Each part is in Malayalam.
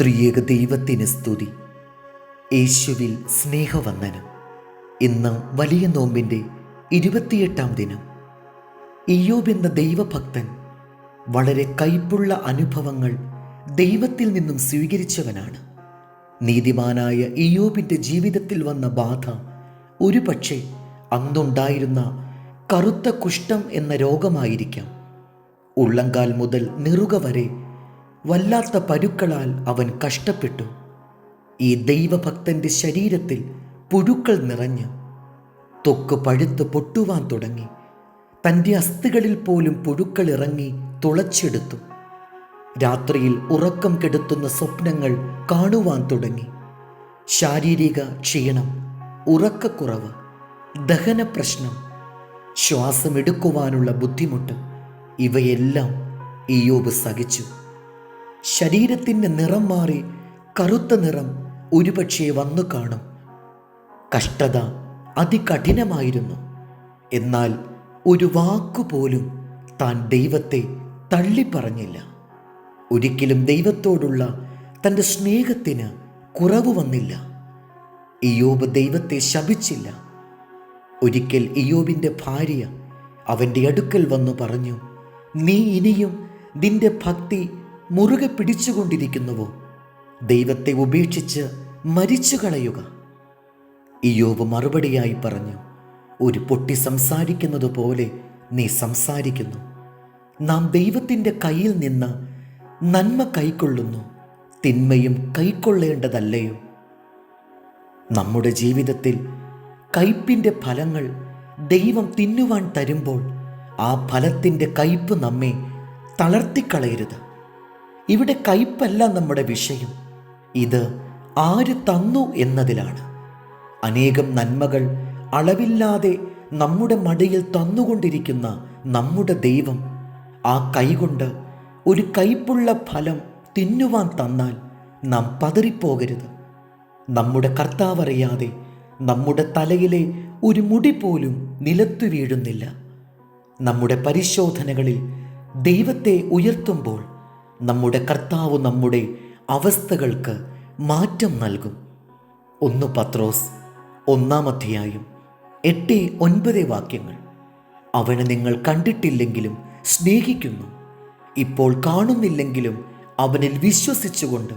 ത്രിയേക ദൈവത്തിന് സ്തുതി. യേശുവിൽ സ്നേഹവന്ദനം. ഇന്ന് വലിയ നോമ്പിന്റെ ഇരുപത്തിയെട്ടാം ദിനം. ഇയ്യോബ് എന്ന ദൈവഭക്തൻ വളരെ കൈപ്പുള്ള അനുഭവങ്ങൾ ദൈവത്തിൽ നിന്നും സ്വീകരിച്ചവനാണ്. നീതിമാനായ ഇയ്യോബിന്റെ ജീവിതത്തിൽ വന്ന ബാധ ഒരുപക്ഷെ അന്നുണ്ടായിരുന്ന കറുത്ത കുഷ്ഠം എന്ന രോഗമായിരിക്കാം. ഉള്ളങ്കാൽ മുതൽ നിറുക വരെ വല്ലാത്ത പരുക്കളാൽ അവൻ കഷ്ടപ്പെട്ടു. ഈ ദൈവഭക്തന്റെ ശരീരത്തിൽ പുഴുക്കൾ നിറഞ്ഞ് തൊക്ക് പഴുത്ത് പൊട്ടുവാൻ തുടങ്ങി. തന്റെ അസ്ഥികളിൽ പോലും പുഴുക്കൾ ഇറങ്ങി തുളച്ചെടുത്തു. രാത്രിയിൽ ഉറക്കം കെടുത്തുന്ന സ്വപ്നങ്ങൾ കാണുവാൻ തുടങ്ങി. ശാരീരിക ക്ഷീണം ഉറക്കക്കുറവ് ദഹന പ്രശ്നം ശ്വാസമെടുക്കുവാനുള്ള ബുദ്ധിമുട്ട് ഇവയെല്ലാം ഇയോബ് സഹിച്ചു. ശരീരത്തിന്റെ നിറം മാറി കറുത്ത നിറം ഒരുപക്ഷെ വന്നു കാണും. കഷ്ടത അതികഠിനമായിരുന്നു. എന്നാൽ ഒരു വാക്കുപോലും താൻ ദൈവത്തെ തള്ളിപ്പറഞ്ഞില്ല. ഒരിക്കലും ദൈവത്തോടുള്ള തന്റെ സ്നേഹത്തിന് കുറവ് വന്നില്ല. ഇയോബ് ദൈവത്തെ ശപിച്ചില്ല. ഒരിക്കൽ ഇയോബിന്റെ ഭാര്യ അവന്റെ അടുക്കൽ വന്നു പറഞ്ഞു നീ ഇനിയും നിന്റെ ഭക്തി മുറുകെ പിടിച്ചുകൊണ്ടിരിക്കുന്നുവോ? ദൈവത്തെ ഉപേക്ഷിച്ച് മരിച്ചു കളയുക ഇയോവ് മറുപടിയായി പറഞ്ഞു ഒരു പൊട്ടി സംസാരിക്കുന്നത് പോലെ നീ സംസാരിക്കുന്നു. നാം ദൈവത്തിന്റെ കയ്യിൽ നിന്ന് നന്മ കൈക്കൊള്ളുന്നു തിന്മയും കൈക്കൊള്ളേണ്ടതല്ലയോ? നമ്മുടെ ജീവിതത്തിൽ കയ്പിന്റെ ഫലങ്ങൾ ദൈവം തിന്നുവാൻ തരുമ്പോൾ ആ ഫലത്തിന്റെ കയ്പ് നമ്മെ തളർത്തിക്കളയരുത്. ഇവിടെ കയ്പല്ല നമ്മുടെ വിഷയം. ഇത് ആര് തന്നു എന്നതിലാണ്. അനേകം നന്മകൾ അളവില്ലാതെ നമ്മുടെ മടിയിൽ തന്നുകൊണ്ടിരിക്കുന്ന നമ്മുടെ ദൈവം ആ കൈകൊണ്ട് ഒരു കൈപ്പുള്ള ഫലം തിന്നുവാൻ തന്നാൽ നാം പതറിപ്പോകരുത്. നമ്മുടെ കർത്താവറിയാതെ നമ്മുടെ തലയിലെ ഒരു മുടി പോലും നിലത്തു വീഴുന്നില്ല. നമ്മുടെ പരിശോധനകളിൽ ദൈവത്തെ ഉയർത്തുമ്പോൾ നമ്മുടെ കർത്താവ് നമ്മുടെ അവസ്ഥകൾക്ക് മാറ്റം നൽകും. ഒന്ന് പത്രോസ് ഒന്നാം അധ്യായം എട്ട് ഒൻപത് വാക്യങ്ങൾ. അവനെ നിങ്ങൾ കണ്ടിട്ടില്ലെങ്കിലും സ്നേഹിക്കുന്നു. ഇപ്പോൾ കാണുന്നില്ലെങ്കിലും അവനിൽ വിശ്വസിച്ചുകൊണ്ട്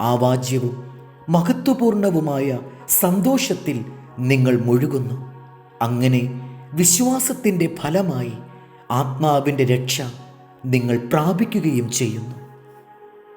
ആവാജ്യവും വാജ്യവും മഹത്വപൂർണവുമായ സന്തോഷത്തിൽ നിങ്ങൾ മുഴുകുന്നു. അങ്ങനെ വിശ്വാസത്തിന്റെ ഫലമായി ആത്മാവിന്റെ രക്ഷ നിങ്ങൾ പ്രാപിക്കുകയും ചെയ്യുന്നു.